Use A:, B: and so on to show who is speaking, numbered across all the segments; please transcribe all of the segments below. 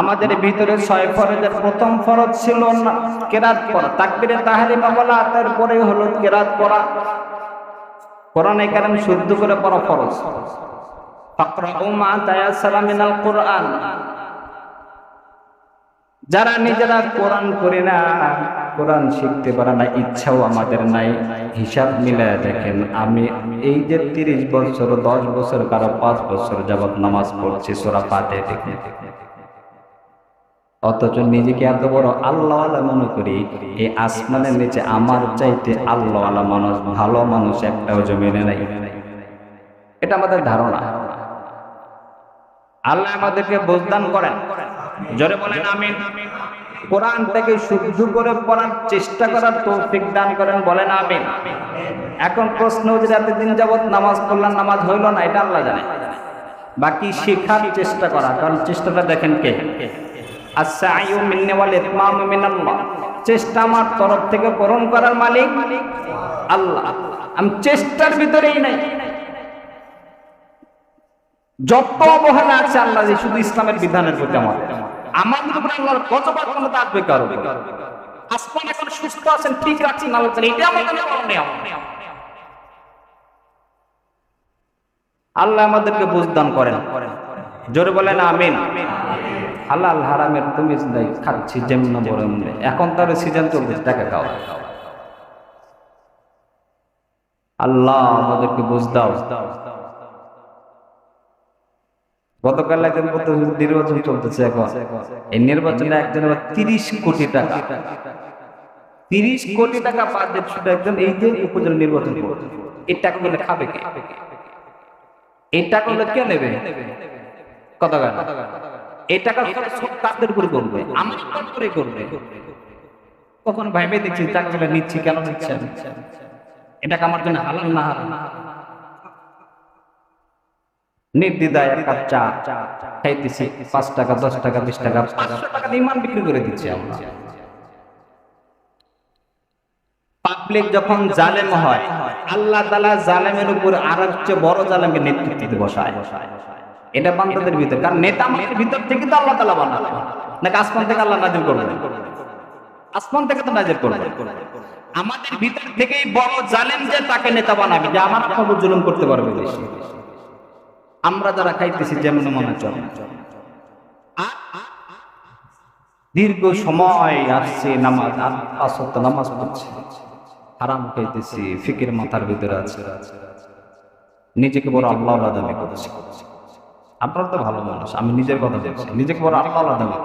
A: আমাদের ভিতরে ছয় ফরজের প্রথম ফরজ ছিল না, কেরাত পড়া। তাকবিরে তাহারিমা বলা তারপরে হলো কেরাত পড়া। কোরআনে কারণ শুদ্ধ করে পড়া ফরজ। যারা নিজেরা কোরআন করে না, কোরআন শিখতে পারে না, ইচ্ছাও আমাদের নাই। হিসাব মিলায় দেখেন, আমি এই যে তিরিশ বছর, দশ বছর, কারও পাঁচ বছর যাবত নামাজ পড়ছি, সোরা পাতে দেখে অথচ নিজেকে এত বড় আল্লাহ মনে করি, এই আসমানের নিচে আমার চাইতে আল্লাহ মানুষ ভালো মানুষ একটাও জমিনে নাই। এটা আমাদের ধারণা। আল্লাহ আমাদেরকে বোঝদান করেন। জোরে বলেন আমিন। কোরআন থেকে শুদ্ধ করে পড়ার চেষ্টা করার তৌফিক দান করেন, বলেন আমিন। এখন প্রশ্ন হচ্ছে এতদিন যাবত নামাজ পড়লাম, নামাজ হইল না, এটা আল্লাহ জানে। বাকি শেখার চেষ্টা করা, কারণ চেষ্টাটা দেখেন কে? চেষ্টা আমার তরফ থেকে পূরণ করার মালিক আল্লাহ। আমি চেষ্টার ভিতরেই নাই। যত অবহেলা আছে আল্লাহ শুধু ইসলামের বিধানের প্রতি আমাদের সুস্থ ঠিক আল্লাহ আমাদেরকে বুঝদান করেন। জোরে বলেন আমিন। হালাল হারামের তুমি খাচ্ছি যেমন এখন তার সিজন চলতেছে টাকা খাওয়া আল্লাহ আমাদেরকে বুঝ গতকাল একজন নির্বাচন চলতেছে এখন। এই নির্বাচনে একজন তিরিশ কোটি টাকা। তিরিশ কোটি টাকা বাজেট শুধু একজন এই যে উপজেলা নির্বাচন এই টাকাগুলো খাবে কে? এই টাকাগুলো কে নেবে? এই টাকা তাদের উপরে করবে করে করবে কখন দেখছি নিচ্ছি কেন নিচ্ছে এটা আমার জন্য হালাল না পাঁচ টাকা, দশ টাকা, বিশ টাকা বিক্রি করে পাবলিক যখন জালেম হয়, আল্লাহ তালা জালেমের উপর আর হচ্ছে বড় জালেমকে নেতৃত্বে বসায়। এটা বান্দাদের ভিতর। কারণ নেতা আমাদের ভিতর থেকে তো আল্লাহ তালা বানাবে। নাকি আসমান থেকে আল্লাহ নাজির করবে? আসমান থেকে তো নাজির করবে। আমাদের ভিতর থেকেই বড় জালেম যে তাকে নেতা বানাবে যে আমার খবর জুলুম করতে পারবে বেশি আমরা যারা খাইতেছি যেমন মনে চলে। দীর্ঘ সময় আসছে নামাজ পাঁচ ওয়াক্ত নামাজ পড়ছে। হারাম খাইতেছি ফিকির মাথার ভিতরে আছে। নিজেকে বড় আল্লাহ আল্লাহ দাবি করছি। আপনার তো ভালো মানুষ আমি নিজের কথা বলছি। নিজেকে বড় আল্লাহ আল্লাহ দাবি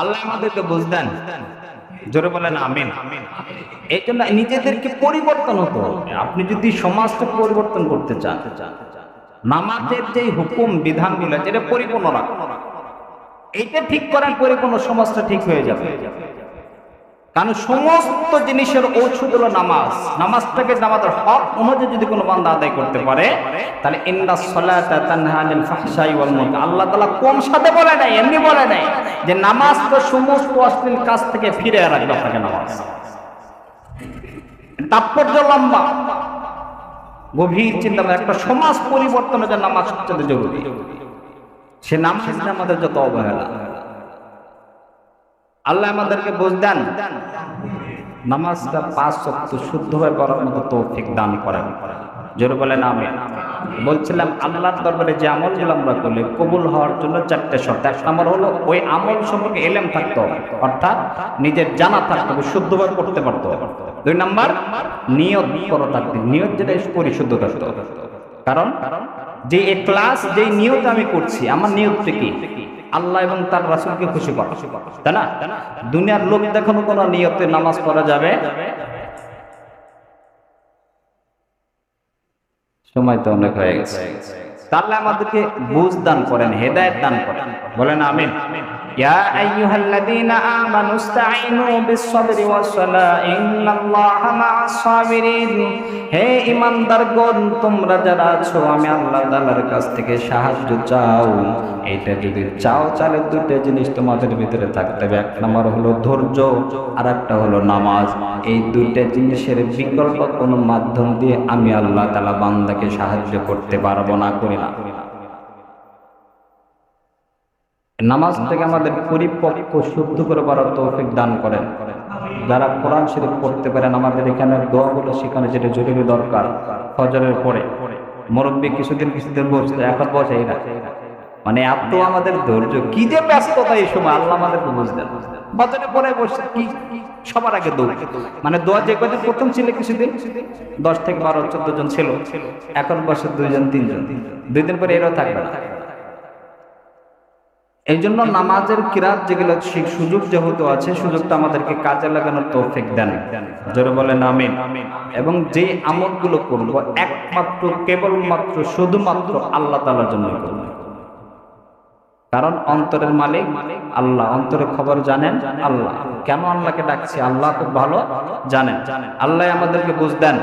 A: আল্লাহ আমাদেরকে বুঝদেন জোরে বলেন আমিন। এই জন্য নিজেদেরকে পরিবর্তন হতে হবে। আপনি যদি সমাজকে পরিবর্তন করতে চান নামাজের যে হুকুম বিধানগুলো যেটা পরিপূর্ণ রাখো এইটা ঠিক করার পরে কোনো সমাজটা ঠিক হয়ে যাবে। কারণ সমস্ত জিনিসের ঔষধ হলো নামাজ। নামাজটাকে নামাজের হক অনুযায়ী যদি কোনো বান্দা আদায় করতে পারে, তাহলে ইন্না সলাতা আল্লাহ তাআলা কোন সাথে বলে নাই, এমনি বলে নাই যে নামাজ তো সমস্ত অশ্লীল কাজ থেকে ফিরে রাখবে আপনাকে নামাজ। তাৎপর্য লম্বা। গভীর চিন্তা একটা সমাজ পরিবর্তনের জন্য নামাজ সবচেয়ে জরুরি। সে নামাজ আমাদের যত অবহেলা। আল্লাহ আমাদেরকে বুঝদেন নামাজটা পাঁচ শক্ত শুদ্ধভাবে পড়ার মতো তৌফিক দান করেন। জোরে বলেন আমি বলছিলাম, আল্লাহর দরবারে যে আমলগুলো আমরা করলে কবুল হওয়ার জন্য চারটে শর্ত। এক নম্বর হলো, ওই আমল সম্পর্কে এলেম থাকতে। অর্থাৎ নিজের জানা থাকতে, শুদ্ধভাবে করতে পারতে। দুই নম্বর, নিয়ত করো থাকতে। নিয়ত যেটা পরিশুদ্ধ থাকতে। কারণ, যে ক্লাস যে নিয়ত আমি করছি, আমার নিয়তটা কি? আল্লাহ এবং তার রাসুলকে খুশি করা। তাই না? দুনিয়ার লোক দেখানো কোনো নিয়তে নামাজ পড়া যাবে? সময় তো অনেক হয়ে গেছে। তাহলে আমাদেরকে বুঝ দান করেন, হেদায়েত দান করেন। বলেন আমিন। আল্লাহ জিনিস ভিতরে থাকতে হবে। নম্বর হলো ধৈর্য আর একটা হলো নামাজ। এই দুইটা জিনিসের বিকল্প কোনো মাধ্যম দিয়ে আমি আল্লাহ তাআলা বান্দাকে সাহায্য করতে পারব না, করি না নামাজ থেকে আমাদের পরিপক্ক, শুদ্ধ করে করার তৌফিক দান করেন। যারা কোরআন শরীফ পড়তে পারেন, আমাদের এখানে দোয়াগুলো শেখানো যেটা জরুরি দরকার। ফজরের পরে। মুরব্বী কিছুদিন কিছুদিন বসতে, এখন বসাই না। মানে এত আমাদের ধৈর্য। কি যে ব্যস্ততা এই সময় আল্লাহ আমাদেরকে বুঝতেন বছরে পরে বসে কি সবার আগে দৌড়। মানে দোয়া যে কদিন প্রথম ছিল কিছুদিন? দশ থেকে বারো চোদ্দ জন ছিল। এখন বসে দুইজন তিনজন। দুই দিন পরে এরাও থাকবে না। এই জন্য নামাজের কিরাত যেগুলো সেই সুযোগ যেহেতু আছে সুযোগটা আমাদেরকে কাজে লাগানোর তৌফিক দেন। জোরে বলেন আমিন। এবং যে আমলগুলো করব একমাত্র কেবলমাত্র শুধুমাত্র আল্লাহ তালার জন্য করব। কারণ অন্তরের মালিক আল্লাহ। অন্তরের খবর জানেন আল্লাহ। কেন আল্লাহকে ডাকছি? আল্লাহ খুব ভালো জানেন। আল্লাহ আমাদেরকে বুঝ দেন